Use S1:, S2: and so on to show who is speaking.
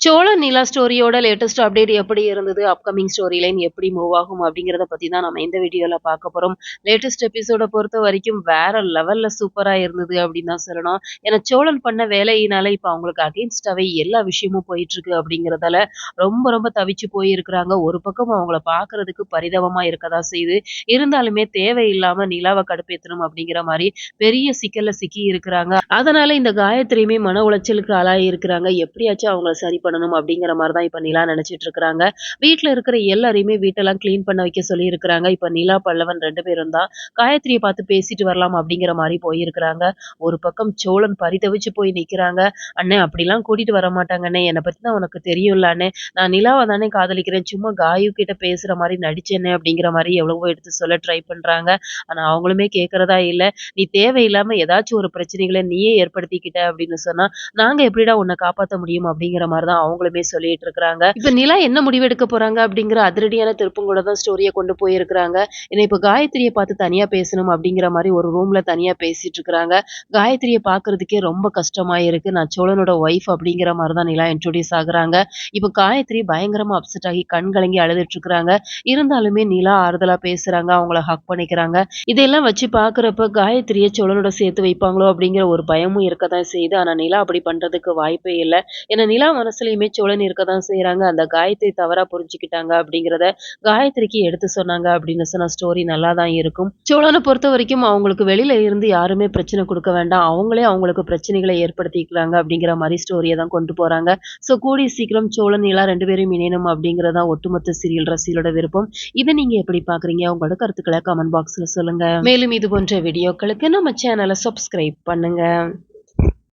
S1: சோழ நிலா ஸ்டோரியோட latest update எப்படி இருந்தது? Upcoming story line எப்படி மூவ் ஆகும் அப்படிங்கிறத பத்தி தான் நம்ம இந்த வீடியோல பார்க்க போறோம். லேட்டஸ்ட் எபிசோட பொறுத்த வரைக்கும் வேற லெவல்ல சூப்பரா இருந்தது அப்படின்னு தான் சொல்லணும். ஏன்னா சோழன் பண்ண வேலையினால இப்ப அவங்களுக்கு அகைன்ஸ்டாவே எல்லா விஷயமும் போயிட்டு இருக்கு அப்படிங்கறதால ரொம்ப ரொம்ப தவிச்சு போயிருக்கிறாங்க. ஒரு பக்கம் அவங்கள பாக்குறதுக்கு பரிதவமா இருக்கதா செய்யுது இருந்தாலுமே தேவையில்லாம நிலாவை கடுப்பேத்தணும் அப்படிங்கிற மாதிரி பெரிய சிக்கல்ல சிக்கி இருக்கிறாங்க. அதனால இந்த காயத்ரியுமே மன உளைச்சலுக்கு ஆளாகி இருக்கிறாங்க எப்படியாச்சும் அவங்கள சரி பண்ணணும் அப்படிங்கிற மாதிரி தான் இப்போ நிலா நினச்சிட்டு இருக்கிறாங்க. வீட்டில் இருக்கிற எல்லாரையுமே வீட்டெல்லாம் க்ளீன் பண்ண வைக்க சொல்லியிருக்கிறாங்க. இப்போ நிலா பல்லவன் ரெண்டு பேரும் தான் காயத்ரியை பார்த்து பேசிட்டு வரலாம் அப்படிங்கிற மாதிரி போயிருக்கிறாங்க. ஒரு பக்கம் சோழன் பரிதவிச்சு போய் நிற்கிறாங்க அண்ணே அப்படிலாம் கூட்டிட்டு வர மாட்டாங்கண்ணே என்னை பற்றி தான் உனக்கு தெரியும்ல அண்ணே. நான் நிலாவை தானே காதலிக்கிறேன். சும்மா காயு கிட்ட பேசுகிற மாதிரி நடிச்சேனே அப்படிங்கிற மாதிரி எவ்வளவோ எடுத்து சொல்ல ட்ரை பண்ணுறாங்க ஆனால் அவங்களுமே கேட்குறதா இல்லை. நீ தேவையில்லாமல் ஏதாச்சும் ஒரு பிரச்சனைகளை நீயே ஏற்படுத்திக்கிட்ட அப்படின்னு சொன்னால் நாங்கள் எப்படிடா உன்னை காப்பாற்ற முடியும்? அப்படிங்கிற மாதிரி தான் அவங்களுமே சொல்லிட்டு இருக்கிறாங்க. இப்ப நிலா என்ன முடிவு எடுக்க போறாங்க அப்படிங்கிற அதிரடியான திருப்பம் கூட தான் ஸ்டோரியை கொண்டு போயிருக்கிறாங்க. ஏன்னா இப்ப காயத்ரியை பார்த்து தனியா பேசணும் அப்படிங்கிற மாதிரி ஒரு ரூம்ல தனியா பேசிட்டு இருக்கிறாங்க. காயத்ரியை பாக்குறதுக்கே ரொம்ப கஷ்டமா இருக்கு நான் சோழனோட ஒய்ஃப் அப்படிங்கிற மாதிரி தான் நிலா இன்ட்ரோடியூஸ் ஆகுறாங்க. இப்ப காயத்ரி பயங்கரமா அப்செட் ஆகி கண் கலங்கி அழுதுட்டு இருக்கிறாங்க. இருந்தாலுமே நிலா ஆறுதலா பேசுறாங்க அவங்கள ஹக் பண்ணிக்கிறாங்க. இதெல்லாம் வச்சு பாக்குறப்ப காயத்ரியை சோழனோட சேர்த்து வைப்பாங்களோ அப்படிங்கிற ஒரு பயமும் இருக்கதான் செய்யுது. ஆனா நிலா அப்படி பண்றதுக்கு வாய்ப்பே இல்லை. ஏன்னா நிலா மனசுலயுமே சோழன் இருக்கதான் செய்யறாங்க அந்த காயத்ரி தவறா புரிஞ்சுக்கிட்டாங்க அப்படிங்கிறத காயத்ரிக்கு எடுத்து சொன்னாங்க அப்படின்னு சொன்ன ஸ்டோரி நல்லா தான் இருக்கும். சோழனை பொறுத்த வரைக்கும் அவங்களுக்கு வெளியில இருந்து யாருமே பிரச்சனை கொடுக்க வேண்டாம். அவங்களே அவங்களுக்கு பிரச்சனைகளை ஏற்படுத்திக்கிறாங்க அப்படிங்கிற மாதிரி ஸ்டோரியை தான் கொண்டு போறாங்க. ஸோ கூடி சீக்கிரம் சோழன் எல்லாம் ரெண்டு பேரும் இணையணும் அப்படிங்கறதா ஒட்டுமொத்த சீரியல் ரசிகளோட விருப்பம். இதை நீங்க எப்படி பாக்குறீங்க? உங்களோட கருத்துக்களை கமெண்ட் பாக்ஸ்ல சொல்லுங்க. மேலும் இது போன்ற வீடியோக்களுக்கு நம்ம சேனலை சப்ஸ்கிரைப் பண்ணுங்க.